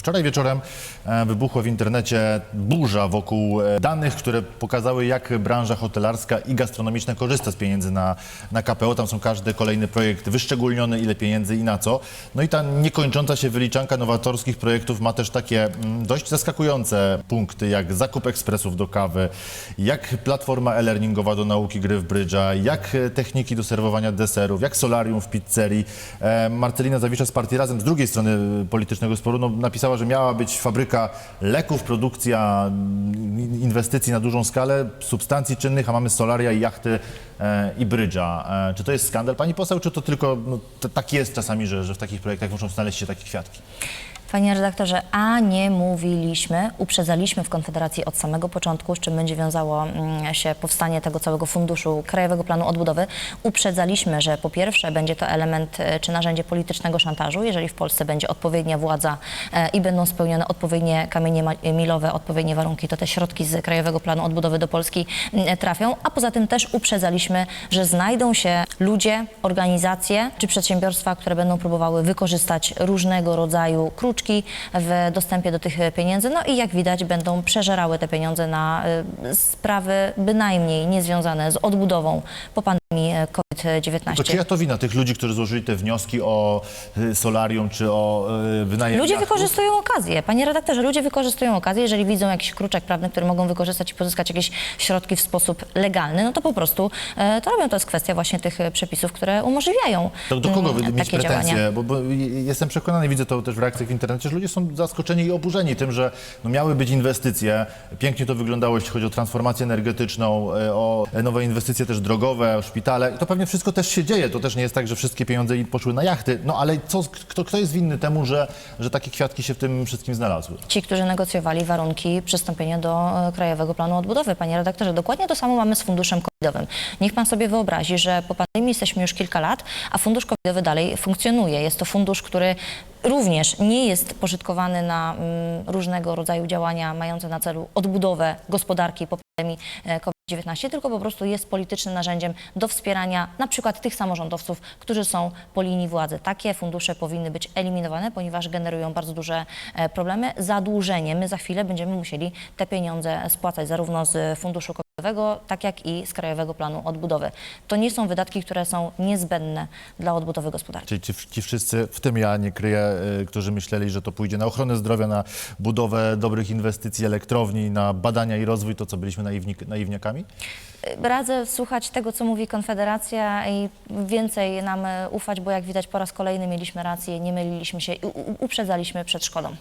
Wczoraj wieczorem e, wybuchła w internecie burza wokół e, danych, które pokazały, jak branża hotelarska i gastronomiczna korzysta z pieniędzy na, na KPO. Tam są każdy kolejny projekt wyszczególniony, ile pieniędzy i na co. No i ta niekończąca się wyliczanka nowatorskich projektów ma też takie mm, dość zaskakujące punkty, jak zakup ekspresów do kawy, jak platforma e-learningowa do nauki gry w brydża, jak e, techniki do serwowania deserów, jak solarium w pizzerii. Marcelina Zawisza z Partii Razem z drugiej strony politycznego sporu no, napisała, że miała być fabryka leków, produkcja inwestycji na dużą skalę, substancji czynnych, a mamy solaria i jachty e, i brydża. E, czy to jest skandal, pani poseł, czy to tylko no, tak jest czasami, że, że w takich projektach muszą znaleźć się takie kwiatki? Panie redaktorze, a nie mówiliśmy, uprzedzaliśmy w Konfederacji od samego początku, z czym będzie wiązało mm, się powstanie tego całego funduszu Krajowego Planu Odbudowy. Uprzedzaliśmy, że po pierwsze będzie to element e, czy narzędzie politycznego szantażu, jeżeli w Polsce będzie odpowiednia władza e, i będą spełnione odpowiednie kamienie ma- milowe, odpowiednie warunki, to te środki z Krajowego Planu Odbudowy do Polski mm, trafią, a poza tym też uprzedzaliśmy, że znajdą się ludzie, organizacje czy przedsiębiorstwa, które będą próbowały wykorzystać różnego rodzaju kruczki w dostępie do tych pieniędzy. No i jak widać będą przeżerały te pieniądze na y, sprawy bynajmniej niezwiązane z odbudową po pandemii e, COVID-19. To czyja to wina tych ludzi, którzy złożyli te wnioski o y, solarium czy o y, wynajem Ludzie jachtów? wykorzystują okazję. Panie redaktorze, ludzie wykorzystują okazję. Jeżeli widzą jakiś kruczek prawny, który mogą wykorzystać i pozyskać jakieś środki w sposób legalny, no to po prostu e, to robią. To jest kwestia właśnie tych e, przepisów, które umożliwiają To do kogo mm, wy mieć takie pretensje? działania. Bo, bo jestem przekonany, widzę to też w reakcjach w internecie, że ludzie są zaskoczeni i oburzeni tym, że no miały być inwestycje. Pięknie to wyglądało, jeśli chodzi o transformację energetyczną, e, o nowe inwestycje też drogowe, szpitale. I to pewnie wszystko też się dzieje. To też nie jest tak, że wszystkie pieniądze poszły na jachty. No ale co, kto, kto jest winny temu, że, że takie kwiatki się w tym wszystkim znalazły? Ci, którzy negocjowali warunki przystąpienia do e, Krajowego Planu Odbudowy. Panie redaktorze, dokładnie to samo mamy z funduszem covidowym. Niech pan sobie wyobrazi, że po pandemii jesteśmy już kilka lat, a fundusz covidowy dalej funkcjonuje. Jest to fundusz, który również nie jest pożytkowany na mm, różnego rodzaju działania mające na celu odbudowę gospodarki po pandemii e, COVID-19, tylko po prostu jest politycznym narzędziem do wspierania na przykład tych samorządowców, którzy są po linii władzy. Takie fundusze powinny być eliminowane, ponieważ generują bardzo duże e, problemy. Zadłużenie. My za chwilę będziemy musieli te pieniądze spłacać zarówno z funduszu tak jak i z Krajowego Planu Odbudowy. To nie są wydatki, które są niezbędne dla odbudowy gospodarki. Czyli ci, ci wszyscy, w tym ja nie kryję, y, którzy myśleli, że to pójdzie na ochronę zdrowia, na budowę dobrych inwestycji, elektrowni, na badania i rozwój, to co byliśmy naiwni, naiwniakami? Radzę słuchać tego, co mówi Konfederacja i więcej nam e, ufać, bo jak widać po raz kolejny mieliśmy rację, nie myliliśmy się i uprzedzaliśmy przed szkodą.